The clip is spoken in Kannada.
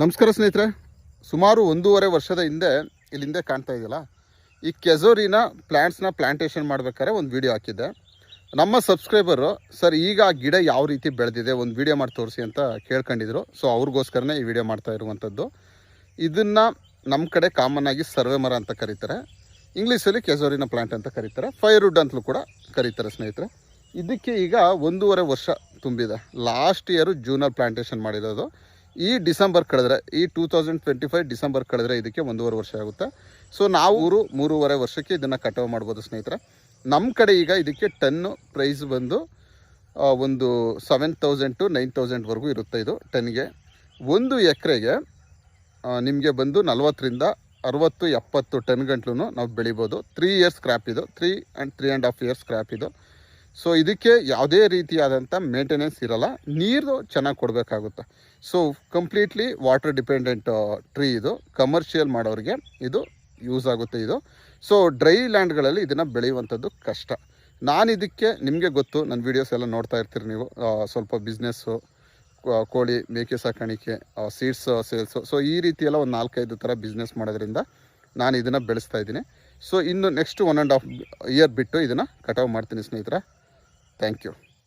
ನಮಸ್ಕಾರ ಸ್ನೇಹಿತರೆ. ಸುಮಾರು ಒಂದೂವರೆ ವರ್ಷದ ಹಿಂದೆ ಇಲ್ಲಿಂದೆ ಕಾಣ್ತಾ ಇದೆಯಲ್ಲ, ಈ ಕೆಜೋರಿನ ಪ್ಲ್ಯಾಂಟ್ಸ್ನ ಪ್ಲ್ಯಾಂಟೇಷನ್ ಮಾಡ್ಬೇಕಾದ್ರೆ ಒಂದು ವಿಡಿಯೋ ಹಾಕಿದ್ದೆ. ನಮ್ಮ ಸಬ್ಸ್ಕ್ರೈಬರು ಸರ್, ಈಗ ಆ ಗಿಡ ಯಾವ ರೀತಿ ಬೆಳೆದಿದೆ? ಒಂದು ವಿಡಿಯೋ ಮಾಡಿ ತೋರಿಸಿ ಅಂತ ಕೇಳ್ಕೊಂಡಿದ್ರು. ಸೊ ಅವ್ರಿಗೋಸ್ಕರನೇ ಈ ವಿಡಿಯೋ ಮಾಡ್ತಾ ಇರುವಂಥದ್ದು ಇದನ್ನು ನಮ್ಮ ಕಡೆ ಕಾಮನ್ ಆಗಿ ಸರ್ವೆ ಮರ ಅಂತ ಕರೀತಾರೆ. ಇಂಗ್ಲೀಷಲ್ಲಿ ಕೆಜೋರಿನ ಪ್ಲ್ಯಾಂಟ್ ಅಂತ ಕರೀತಾರೆ. ಫೈರ್ವುಡ್ ಅಂತಲೂ ಕೂಡ ಕರೀತಾರೆ ಸ್ನೇಹಿತರೆ. ಇದಕ್ಕೆ ಈಗ ಒಂದೂವರೆ ವರ್ಷ ತುಂಬಿದೆ. ಲಾಸ್ಟ್ ಇಯರು ಜೂನಲ್ಲಿ ಪ್ಲ್ಯಾಂಟೇಷನ್ ಮಾಡಿರೋದು. ಈ ಡಿಸೆಂಬರ್ ಕಳೆದ್ರೆ, ಈ two thousand twenty five December ಕಳೆದ್ರೆ ಇದಕ್ಕೆ ಒಂದೂವರೆ ವರ್ಷ ಆಗುತ್ತೆ. ಸೊ ನಾವು ಮೂರು ಮೂರುವರೆ ವರ್ಷಕ್ಕೆ ಇದನ್ನು ಕಟಾವು ಮಾಡ್ಬೋದು ಸ್ನೇಹಿತರೆ. ನಮ್ಮ ಕಡೆ ಈಗ ಇದಕ್ಕೆ ಟನ್ನು ಪ್ರೈಸ್ ಬಂದು ಒಂದು ಸೆವೆನ್ ತೌಸಂಡ್ ಟು ನೈನ್ ತೌಸಂಡ್ವರೆಗೂ ಇರುತ್ತೆ ಇದು ಟನ್ಗೆ ಒಂದು ಎಕರೆಗೆ ನಿಮಗೆ ಬಂದು ನಲ್ವತ್ತರಿಂದ ಅರವತ್ತು ಎಪ್ಪತ್ತು ಟನ್ ಗಂಟ್ಲು ನಾವು ಬೆಳಿಬೋದು. ತ್ರೀ ಇಯರ್ಸ್ ಕ್ರ್ಯಾಪ್ ಇದು. Three and three and half years crop ಇದು. ಸೊ ಇದಕ್ಕೆ ಯಾವುದೇ ರೀತಿಯಾದಂಥ ಮೇಂಟೆನೆನ್ಸ್ ಇರಲ್ಲ. ನೀರು ಚೆನ್ನಾಗಿ ಕೊಡಬೇಕಾಗುತ್ತೆ. So completely water dependent tree ಇದು. ಕಮರ್ಷಿಯಲ್ ಮಾಡೋರಿಗೆ ಇದು ಯೂಸ್ ಆಗುತ್ತೆ ಇದು. ಸೊ ಡ್ರೈ ಲ್ಯಾಂಡ್ಗಳಲ್ಲಿ ಇದನ್ನು ಬೆಳೆಯುವಂಥದ್ದು ಕಷ್ಟ. ನಾನು ಇದಕ್ಕೆ ನಿಮಗೆ ಗೊತ್ತು ನನ್ನ ವೀಡಿಯೋಸ್ ಎಲ್ಲ ನೋಡ್ತಾ ಇರ್ತೀರಿ ನೀವು. ಸ್ವಲ್ಪ ಬಿಸ್ನೆಸ್ಸು ಕೋಳಿ, ಮೇಕೆ ಸಾಕಾಣಿಕೆ ಸೀಡ್ಸ್ ಸೇಲ್ಸು ಸೊ ಈ ರೀತಿಯೆಲ್ಲ ಒಂದು ನಾಲ್ಕೈದು ಥರ ಬಿಸ್ನೆಸ್ ಮಾಡೋದ್ರಿಂದ ನಾನು ಇದನ್ನು ಬೆಳೆಸ್ತಾ ಇದ್ದೀನಿ. ಸೊ ಇನ್ನು next one and half year ಬಿಟ್ಟು ಇದನ್ನು ಕಟಾವು ಮಾಡ್ತೀನಿ ಸ್ನೇಹಿತರೆ. Thank you